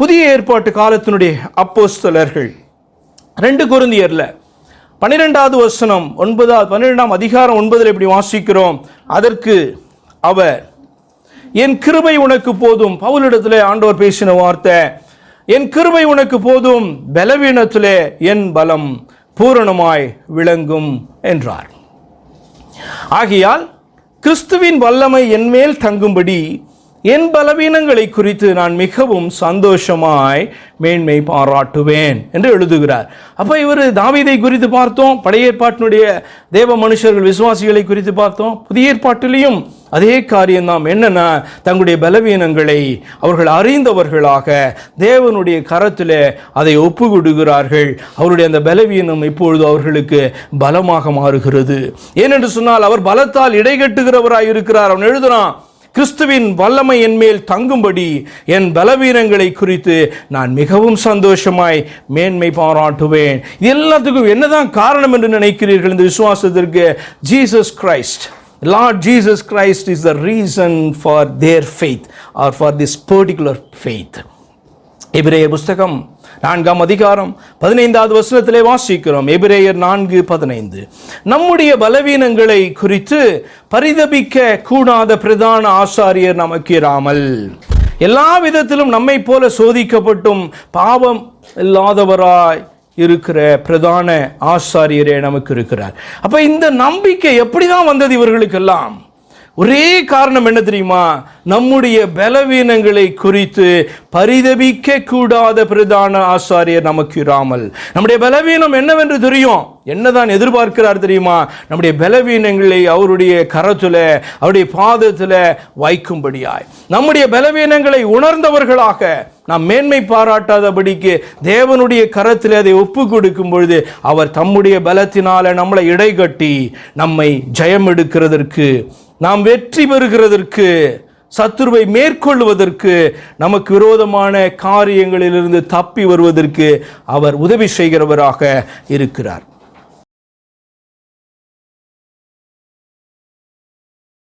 புதிய ஏற்பாட்டு காலத்தினுடைய அப்போஸ்தலர்கள். ரெண்டு குருந்தியரில் பன்னிரெண்டாவது வசனம் ஒன்பதாவது பன்னிரெண்டாம் அதிகாரம் ஒன்பதில் இப்படி வாசிக்கிறோம்? அதற்கு அவர் என் கிருபை உனக்கு போதும். பவுலிடத்தில் ஆண்டவர் பேசின வார்த்தை என் கிருபை உனக்கு போதும். பலவீனத்திலே என் பலம் பூரணமாய் விளங்கும் என்றார். ஆகையால் கிறிஸ்துவின் வல்லமை என்மேல் தங்கும்படி என் பலவீனங்களை குறித்து நான் மிகவும் சந்தோஷமாய் மேன்மை பாராட்டுவேன் என்று எழுதுகிறார். அப்போ இவர் தாவீதை குறித்து பார்த்தோம் பழைய ஏற்பாட்டினுடைய தேவ மனுஷர்கள் விசுவாசிகளை குறித்து பார்த்தோம் புதிய ஏற்பாட்டிலையும் அதே காரியம்தான் என்னென்ன தங்களுடைய பலவீனங்களை அவர்கள் அறிந்தவர்களாக தேவனுடைய கரத்தில் அதை ஒப்பு கொடுக்கிறார்கள் அவருடைய அந்த பலவீனம் இப்பொழுது அவர்களுக்கு பலமாக மாறுகிறது. ஏனென்று சொன்னால் அவர் பலத்தால் இடைகட்டுகிறவராய் இருக்கிறார் அவன் எழுதுறான் கிறிஸ்துவின் வல்லமை என் மேல் தங்கும்படி என் பலவீனங்களை குறித்து நான் மிகவும் சந்தோஷமாய் மேன்மை பாராட்டுவேன். இது எல்லாத்துக்கும் என்னதான் காரணம் என்று நினைக்கிறீர்கள் இந்த விசுவாசத்திற்கு? Jesus Christ Lord Jesus Christ is the reason for their faith or for this particular faith இவரைய புஸ்தகம் நான்காம் அதிகாரம் பதினைந்தாவது வசனத்திலே வாசிக்கிறோம். எபிரேயர் நான்கு பதினைந்து. நம்முடைய பலவீனங்களை குறித்து பரிதபிக்க கூடாத பிரதான ஆசாரியர் நமக்கு இராமல். எல்லா விதத்திலும் நம்மை போல சோதிக்கப்பட்டும் பாவம் இல்லாதவராய் இருக்கிற பிரதான ஆசாரியரே நமக்கு இருக்கிறார். அப்ப இந்த நம்பிக்கை எப்படிதான் வந்தது இவர்களுக்கெல்லாம்? ஒரே காரணம் என்ன தெரியுமா? நம்முடைய பலவீனங்களை குறித்து பரிதபிக்க கூடாத பிரதான ஆசாரியர் நமக்கு இராமல். நம்முடைய பலவீனம் என்னவென்று தெரியும்? என்னதான் எதிர்பார்க்கிறார் தெரியுமா? நம்முடைய பலவீனங்களை அவருடைய கரத்துல அவருடைய பாதத்துல வைக்கும்படியாய். நம்முடைய பலவீனங்களை உணர்ந்தவர்களாக நாம் மேன்மை பாராட்டாதபடிக்கு தேவனுடைய கரத்தில் அதை ஒப்பு கொடுக்கும் பொழுது அவர் தம்முடைய பலத்தினால நம்மளை இடைகட்டி நம்மை ஜெயம் எடுக்கிறதற்கு நாம் வெற்றி பெறுகிறதற்கு சத்துருவை மேற்கொள்வதற்கு நமக்கு விரோதமான காரியங்களிலிருந்து தப்பி வருவதற்கு அவர் உதவி செய்கிறவராக இருக்கிறார்.